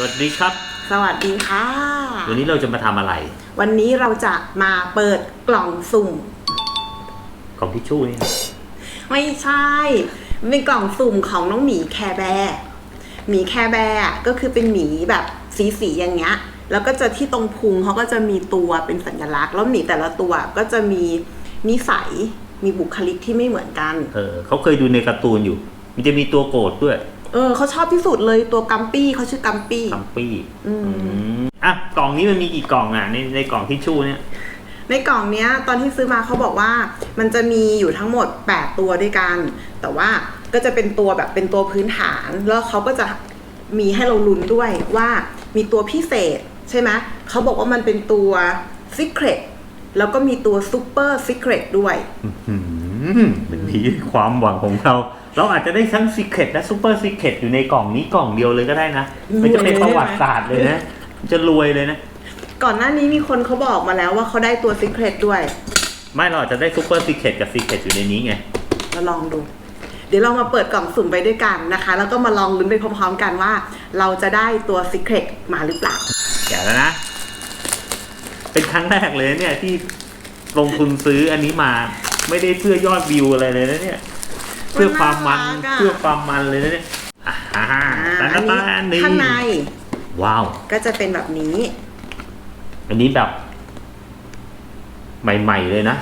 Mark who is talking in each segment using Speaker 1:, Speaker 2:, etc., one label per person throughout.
Speaker 1: สวัสดีครับ
Speaker 2: สวัสดีค่ะ
Speaker 1: วันนี้เราจะมาทำอะไร
Speaker 2: วันนี้เราจะมาเปิดกล่องสุ่ม
Speaker 1: กล่องทิชชู่นี่นะ
Speaker 2: ไม่ใช่มันเป็นกล่องสุ่มของน้องหมีแคร์แบร์หมีแคร์แบร์อะก็คือเป็นหมีแบบสีสีๆอย่างเงี้ย แล้วก็จะที่ตรงพุงเขาก็จะมีตัวเป็นสัญลักษณ์ แล้วหมีแต่ละตัวก็จะมีนิสัย มีบุคลิกที่ไม่เหมือนกัน
Speaker 1: เออเขาเคยดูในการ์ตูนอยู่ มันจะมีตัวโกรธด้วย
Speaker 2: เออเขาชอบที่สุดเลยตัวกัมปี้เขาชื่อกัมปี้
Speaker 1: คัมปี้
Speaker 2: อืม
Speaker 1: มอะกล่องนี้มันมีกี่กล่องอะในในกล่องทิชชู่เนี่ย
Speaker 2: ในกล่องเนี้ยตอนที่ซื้อมาเขาบอกว่ามันจะมีอยู่ทั้งหมด 8 ตัวด้วยกัน แต่ว่าก็จะเป็นตัวแบบเป็นตัวพื้นฐาน แล้วเขาก็จะมีให้เราลุ้นด้วยว่ามีตัวพิเศษใช่ไหมเขาบอกว่ามันเป็นตัว Secret แล้วก็มีตัว Super Secret ด้วย
Speaker 1: อืม เป็นทีความหวังของเรา เราอาจจะได้ทั้งซีเค t และซูเปอร์ซีเค t อยู่ในกล่องนี้กล่องเดียวเลยก็ได้นะ มันจะเป็นประวัติศาสตร์เลยนะมันจะรวยเลยนะ
Speaker 2: ก่อนหน้านี้มีคนเขาบอกมาแล้วว่าเขาได้ตัว Secret ด้วย
Speaker 1: ไม่เราอาจจะได้ซูเปอร์ซีเค t กับซีเค t อยู่ในนี้ไง
Speaker 2: เราลองดู เดี๋ยวเรามาเปิดกล่องสุ่มไปด้วยกันนะคะ แล้วก็มาลองลุ้นไปพร้อมๆกันว่า เราจะได้ตัว Secret มาหรือเปล่า
Speaker 1: แกะแล้วนะ เป็นครั้งแรกเลยนะเนี่ยที่ลงทุนซื้ออันนี้มา ไม่ได้เพื่อยอดวิวอะไรเลยนะเนี่ย เพื่อความมัน
Speaker 2: น่ารักอะ
Speaker 1: เพื่อความมันเลยนะเนี่ยอ่า
Speaker 2: อ่า
Speaker 1: แต่
Speaker 2: อัน
Speaker 1: ตา
Speaker 2: นี้
Speaker 1: อันนี้
Speaker 2: ข้างใน
Speaker 1: ว้าว
Speaker 2: ก็จะเป็นแบบนี้
Speaker 1: อันนี้แบบ ใหม่ๆเลยนะ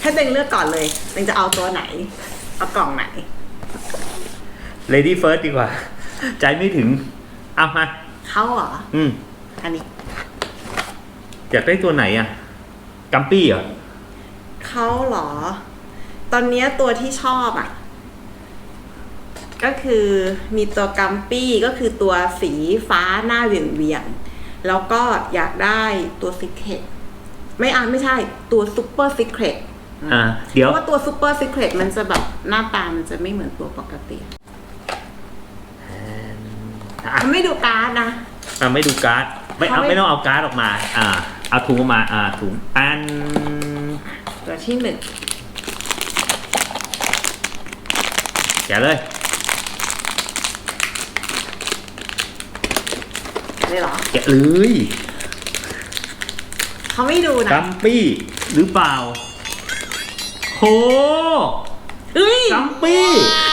Speaker 2: ให้เต็งเลือกก่อนเลยเต็งจะเอาตัวไหน เอากล่องไหน
Speaker 1: Lady First ดีกว่า ใจไม่ถึง เอามา
Speaker 2: เขาเหรอ
Speaker 1: อืม
Speaker 2: อันนี้
Speaker 1: อยากได้ตัวไหนอะ กัมปี้เหรอ
Speaker 2: เขาเหรอ ตอนเนี้ยตัวที่ชอบอะ ก็คือมีตัวกัมปี้ก็คือตัวสีฟ้าหน้าเหวี่ยงเวียงๆแล้วก็อยากได้ตัวซิกเ e ตไม่อ่านไม่ใช่ตัวซูเปอร์ซิกเ e ต
Speaker 1: อ่า
Speaker 2: เพ
Speaker 1: เดี๋ยว
Speaker 2: ราะว่าตัวซูเปอร์ซิกเ e ตมันจะแบบหน้าตามันจะไม่เหมือนตัวปกติ
Speaker 1: อะ
Speaker 2: มันไม่ดูการ์ดนะ
Speaker 1: อะไม่ดูการ์ดไม่เอา
Speaker 2: เขาไม่
Speaker 1: ไม่ต้องเอาการ์ดออกมา อ่า เอาถุงออกมา อ่าถุงอัน
Speaker 2: ตัว ที่หนึ่ง
Speaker 1: แกะเลย
Speaker 2: เลยเหรอ
Speaker 1: แกะเลย
Speaker 2: เขาไม่ดูนะ
Speaker 1: กัมปี้หรือเปล่าโห
Speaker 2: เฮ้ย
Speaker 1: กัมปี้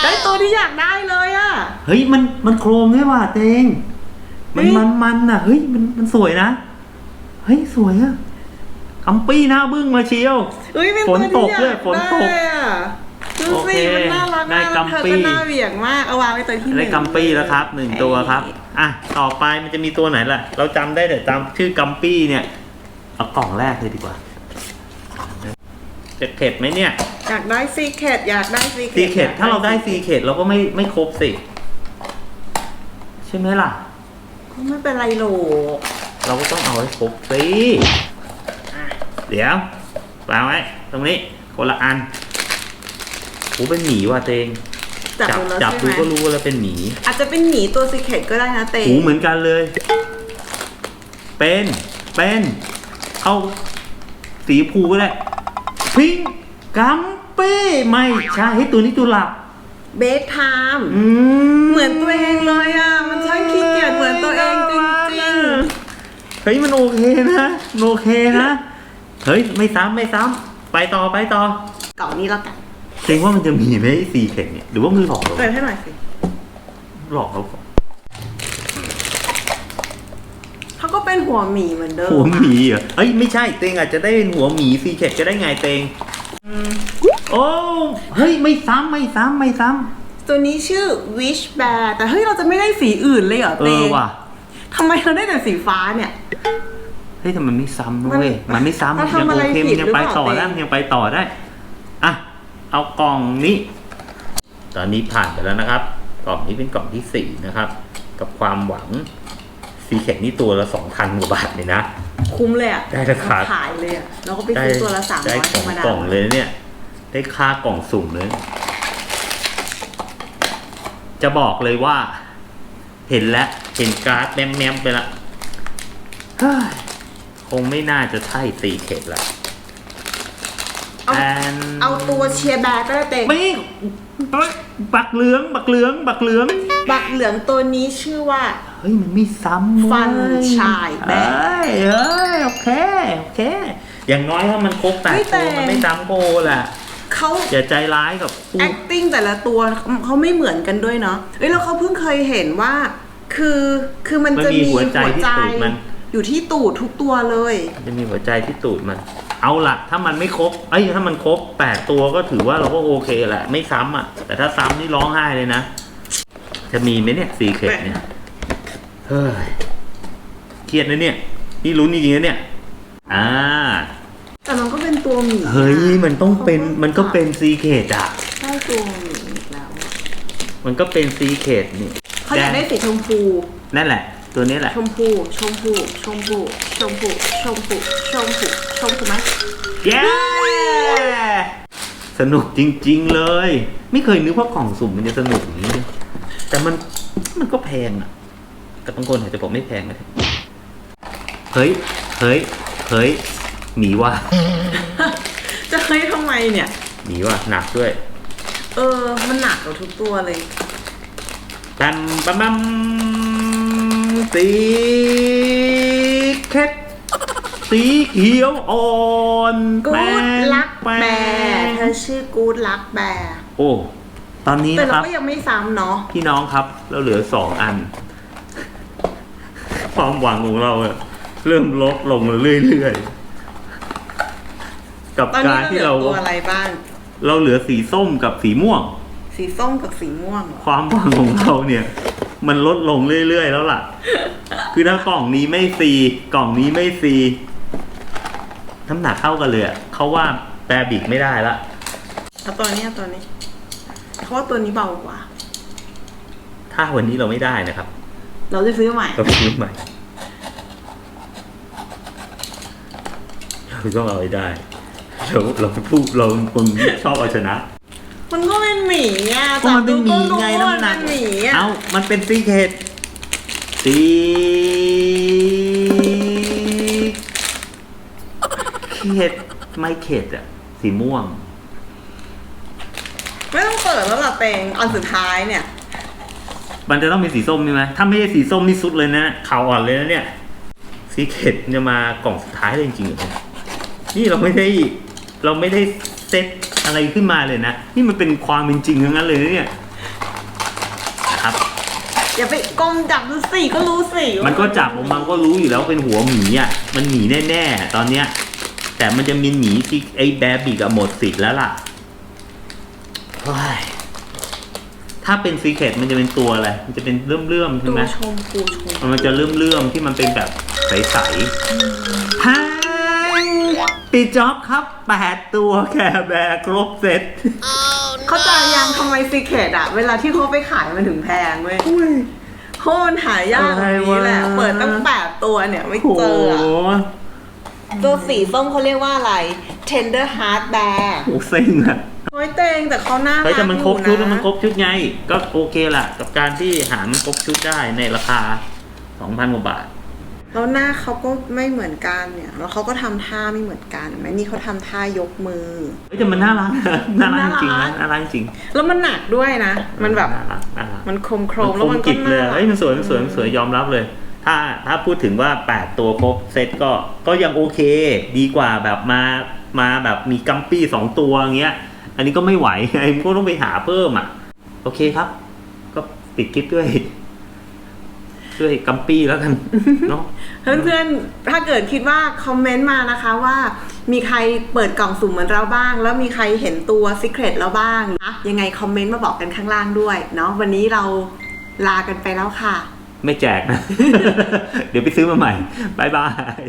Speaker 2: ได้ตัวที่อยากได้เลยอะ
Speaker 1: เฮ้ยมันมันโครงด้วยว่ะเตง มัน
Speaker 2: เฮ้ย
Speaker 1: มันมันอะ เฮ้ยมันมันสวยนะ เฮ้ยสวยอะ กัมปี้หน้าบึ้งมาเชียว
Speaker 2: เฮ้ยเป็น
Speaker 1: ฝน
Speaker 2: ตัว
Speaker 1: ต
Speaker 2: ที่
Speaker 1: ก
Speaker 2: อ
Speaker 1: ด้วย
Speaker 2: ยาก
Speaker 1: ฝนตก
Speaker 2: ได้อะดู
Speaker 1: โอเค
Speaker 2: สิมันน่ารัก
Speaker 1: ได้
Speaker 2: มาก
Speaker 1: กัม
Speaker 2: เธอ
Speaker 1: ปี้
Speaker 2: ก็น่าเหวี่ยงมากเอาวางไว้ตัวที่หนึ่ง
Speaker 1: ได้กัมปี้แล้วครับหนึ่งตัวครับ อะต่อไปมันจะมีตัวไหนล่ะ เราจำได้แต่จำชื่อกัมปี้เนี่ยเอากล่องแรกเลยดีกว่าจะเข็ดไหมเนี่ย
Speaker 2: อยากได้ซีเคดอยากได้ซีเค
Speaker 1: ซีเข็ดถ้าเราได้ซีเข็ดเราก็ไม่ไม่ครบสิ ใช่ไหมล่ะ
Speaker 2: ก็ไม่เป็นไรโหรอก
Speaker 1: เราก็ต้องเอาให้ครบสิ เดี๋ยววางไว้ตรงนี้คนละอันโอ้เป็นหมีว่ะเตง
Speaker 2: จับ
Speaker 1: จับ
Speaker 2: ดูแล้ว
Speaker 1: จับ
Speaker 2: ใช่
Speaker 1: ดู
Speaker 2: ไหม
Speaker 1: ก็รู้ว่าเราเป็นหมี
Speaker 2: อาจจะเป็นหมีตัวซีเคดก็ได้นะเต
Speaker 1: หูเหมือนกันเลย เป็นเป็นเอาสีผูก็ได้พิงกัมเป้ไม่ใช่ให้ตัวนี้ตัวหลัก
Speaker 2: เบสไทม์
Speaker 1: อืม
Speaker 2: เหมือนตัวเองเลยอะ มันช่างขี้เกียจเหมือนตัวเองจริง
Speaker 1: เฮ้ยมันโอเคนะมันโอเคนะ เฮ้ย ไม่ซ้ำไม่ซ้ำไปต่อไปต่อ
Speaker 2: ๆกล่องนี้แล้วกัน
Speaker 1: เจงว่ามันจะมีไหมไอ้ซีเข็ดเนี่ย หรือว่ามันหลอกเรา
Speaker 2: เปิดให้หน่อยสิ
Speaker 1: หลอกเราก่อน
Speaker 2: เขาก็เป็นหัวหมีเหมือนเดิม
Speaker 1: หัวห
Speaker 2: อะ
Speaker 1: มีเหรอเอ้ยไม่ใช่เตงอาจจะได้เป็นหัวหมีซีเข็ดก็ได้ไงเตง
Speaker 2: อืม
Speaker 1: โอ้เฮ้ยไม่ซ้ำไม่ซ้ำไม่ซ้
Speaker 2: ตัวนี้ชื่อ Wish Bear แต่เฮ้ยเราจะไม่ได้สีอื่นเลยเหรอำ
Speaker 1: เอ
Speaker 2: เต
Speaker 1: อว่ะ
Speaker 2: ทำไมเราได้แต่สีฟ้าเนี่ย
Speaker 1: เฮ้ยแต่มันไม่ซ้ำนะ
Speaker 2: มัน
Speaker 1: เว้ยมันไม่ซ้ำ
Speaker 2: มั
Speaker 1: มัน
Speaker 2: น
Speaker 1: ยัง
Speaker 2: ทำอะไร
Speaker 1: โอเค
Speaker 2: ผิ
Speaker 1: มั
Speaker 2: ด
Speaker 1: นยังไป
Speaker 2: หรือเปล่า
Speaker 1: ต่อได้
Speaker 2: เต้
Speaker 1: มันยังไปต่อได้อะเอากล่องนี้ ตอนนี้ผ่านไปแล้วนะครับ กล่องนี้เป็นกล่องที่สี่นะครับ กับความหวังซีเข็ดนี่ตัวละสองพันกว่าบาทเลยนะ
Speaker 2: คุ้มเลยอะ
Speaker 1: ได้ราคา
Speaker 2: ขายเลยอะเราก็ไป
Speaker 1: ได้
Speaker 2: ซื้อตัวละสาม
Speaker 1: ได้
Speaker 2: ร้อย
Speaker 1: ข
Speaker 2: ธร
Speaker 1: อง
Speaker 2: รมดาก
Speaker 1: ล่องเลยเนี่ย ได้ค่ากล่องสุ่มเลย จะบอกเลยว่า เห็นแล้ว เห็นการ์ดแมมๆไปละเฮ้ยค งไม่น่าจะใช่ตีเข็ดละ
Speaker 2: เอา
Speaker 1: and
Speaker 2: เอาตัวเชียร์แบร์ก็ได้เต็ง
Speaker 1: ไม่บักบักเหลือง บักเหลือง บักเหลือง
Speaker 2: บักเหลืองตัวนี้ชื่อว่า
Speaker 1: เฮ้ยมันไม่ซ้ำเว้ย
Speaker 2: ฟันชายแบะ
Speaker 1: เอ้ยเอ้ยโอเคโอเค อย่างน้อยถ้ามันครบแปด
Speaker 2: เฮ้ยแต่
Speaker 1: ตัวมันไม่ซ้ำโกแหละ
Speaker 2: เขา
Speaker 1: อย่าใจร้ายกับผู้
Speaker 2: acting แต่ละตัวเขาไม่เหมือนกันด้วยเนาะเอ้ยแล้วเขาเพิ่งเคยเห็นว่า คือคือมัน
Speaker 1: มัน
Speaker 2: จะ
Speaker 1: มี
Speaker 2: มี
Speaker 1: หัวใจที่ตูดมัน
Speaker 2: อยู่ที่ตูดทุกตัวเลย
Speaker 1: จะมีหัวใจที่ตูดมัน เอาละถ้ามันไม่ครบเอ้ยถ้ามันครบแปดตัวก็ถือว่าเราก็โอเคแหละ ไม่ซ้ำอะ แต่ถ้าซ้ำนี่ร้องไห้เลยนะ จะมีไหมเนี่ยซีเคร็เนี่ย เฮ้ย เครียดนะเนี่ย นี่ลุ้นจริงๆนะเนี่ย อ่า
Speaker 2: แต่มันก็เป็นตัวหมี
Speaker 1: เฮ้ย มันต้องเป็น มันก็เป็นซีเคร็อะ
Speaker 2: ใช่ตัวหมีอีกแล้ว
Speaker 1: มันก็เป็นซีเคร็นี่
Speaker 2: เขาอยากได้สีชมพู
Speaker 1: นั่นแหละ ตัวนี้แหละ
Speaker 2: ชมพูชมพูชมพูชมพูชมพูชมพูชมพูไหม
Speaker 1: เย้ สนุกจริง ๆ เลย ไม่เคยนึกว่ากล่องสุ่มมันจะสนุกอย่างนี้เลยแต่มันมันก็แพงอะ แต่บางคนอาจจะบอกไม่แพงนะเฮ้ย เฮ้ย เฮ้ยหมีว่ะ
Speaker 2: จะให้ทำไมเนี่ย
Speaker 1: หมีว่ะหนักด้วย
Speaker 2: เออ มันหนักกว่าทุกตัวเลย
Speaker 1: แบมบัมบัม สีเคร็ดสีเขียวอ่อน
Speaker 2: กูดลัก
Speaker 1: แป
Speaker 2: แบ
Speaker 1: ล
Speaker 2: ร์
Speaker 1: ง
Speaker 2: เธอชื่อกูดลักแบร์
Speaker 1: โอ้ ตอนนี้
Speaker 2: แต่
Speaker 1: นะค
Speaker 2: เรา
Speaker 1: รับ
Speaker 2: ก็ยังไม่ซ้ำเนาะ
Speaker 1: พี่น้องครับ เราเหลือสองอัน ความหวังของเราอะเริ่มลดลงเรื่อยๆ กับ
Speaker 2: ตอน
Speaker 1: กา
Speaker 2: นี้
Speaker 1: ร
Speaker 2: เราเห
Speaker 1: ที่เรา
Speaker 2: ลือตัวอะไรบ้าง
Speaker 1: เราเหลือสีส้มกับสีม่วง
Speaker 2: สีส้มกับสีม่วงเหรอ
Speaker 1: ความหวังของเราเนี่ย มันลดลงเรื่อยๆแล้วล่ะ คือถ้ากล่องนี้ไม่ซีกล่องนี้ไม่ซีน้ำหนักเท่ากันเลยอะเขาว่าแปรบิกไม่ได้ละ
Speaker 2: เอาตัวนี้เอาตัวนี้เพราะว่าตัวนี้เบากว่า
Speaker 1: ถ้าวันนี้เราไม่ได้นะครับ
Speaker 2: เราจะซื้อใหม่
Speaker 1: เราไปซื้อใหม่เราต้องเอาให้ได้ เราเราเป็นผู้เราเป็นคนชอบเอาชนะ
Speaker 2: มันก็เป็นหมีอะ
Speaker 1: ก็มันเป็นหมี
Speaker 2: จับดูก็รู้
Speaker 1: ไง
Speaker 2: ว่า
Speaker 1: น้ำหนัก
Speaker 2: มัเป็หมีอะ
Speaker 1: เอามันเป็นซีเคดซีเคดไม่เคดอะสีม่วง
Speaker 2: ไม่ต้องเปิดแล้วล่ะเตงอันสุดท้ายเนี่ย
Speaker 1: มันจะต้องมีสีส้มใช่ไหมถ้าไม่ใช่สีส้มนี่สุดเลยนะข่าวอ่อนเลยนะเนี่ยซีเคดจะมากล่องสุดท้ายเลยจริงๆเหรอนี่เราไม่ได้ เราไม่ได้เซต อะไรขึ้นมาเลยนะ นี่มันเป็นความเป็นจริงทั้งนั้นเลยนะเนี่ยนะครับ
Speaker 2: อย่าไปกลมจับดูสิก็รู้สิว่า
Speaker 1: มันก็จับออกมาก็รู้อยู่แล้วเป็นหัวหมีอะมันหมีแน่ๆตอนเนี้ย แต่มันจะมีหมีที่ไอ้แบบิกอะหมดสิทธิ์แล้วล่ะเฮ้ยถ้าเป็นซีเคดมันจะเป็นตัวอะไรมันจะเป็นเลื่อมๆใช่
Speaker 2: ตัว
Speaker 1: ไหม
Speaker 2: ชมพูชมพู
Speaker 1: มันจะเลื่อมๆที่มันเป็นแบบใสๆพัง ปิดจ็อบครับแปดตัวแคร์แบร์ครบเซ็ต
Speaker 2: เขาใจะยังทำไมซีเคดอะเวลาที่เขาไปขายมันถึงแพงเว้ยเพราะมันหายากแบบนี้แหละเปิดตั้งแปดตัวเนี่ยไม่
Speaker 1: โอ้โห
Speaker 2: เจออะตัวสีส้มเขาเรียกว่าอะไร tender heart bear
Speaker 1: โอ้เซ็งอะ
Speaker 2: โอ้ยเตงแต่เขาหน้า
Speaker 1: เฮ้ยแต่มันครบชุดแล้วมันคร
Speaker 2: บบ
Speaker 1: ชุดไง ก็โอเคล่ะ กับการที่หามันครบชุดได้ในราคาสองพันกว่าบาท
Speaker 2: แล้วหน้าเขาก็ไม่เหมือนกันเนี่ย แล้วเขาก็ทำท่าไม่เหมือนกันไหมนี่เขาทำท่ายกมือ
Speaker 1: เฮ้ยแต่มันน่ารักนะน่ารักจริงๆนะน่ารักจริง
Speaker 2: แล้วมันหนักด้วยนะ มันแบบ
Speaker 1: น่ารักน่ารัก
Speaker 2: มันโครงโคร
Speaker 1: มั
Speaker 2: ง
Speaker 1: น
Speaker 2: แล้ว
Speaker 1: ค
Speaker 2: มั
Speaker 1: ม
Speaker 2: นก็
Speaker 1: กิบเลย
Speaker 2: น่ารัก
Speaker 1: เฮ้ยมันสวยมันสวยมันสวยยอมรับเลย ถ้าถ้าพูดถึงว่าแปดตัวครบเซตก็ก็ยังโอเค ดีกว่าแบบมามาแบบมีกัมปี้สองตัวอย่างเงี้ย อันนี้ก็ไม่ไหว ไอ้ก็ต้องไปหาเพิ่มอะ โอเคครับ ก็ปิดคลิปด้วย ด้วยกัมปี้แล้วกันเนาะ
Speaker 2: เพื่อนๆ ถ้าเกิดคิดว่าคอมเมนต์มานะคะว่ามีใครเปิดกล่องสุ่มเหมือนเราบ้าง แล้วมีใครเห็นตัว Secret แล้วบ้างนะยังไงคอมเมนต์มาบอกกันข้างล่างด้วยเนาะวันนี้เราลากันไปแล้วค่ะ
Speaker 1: ไม่แจกนะ เดี๋ยวไปซื้อมาใหม่บายบาย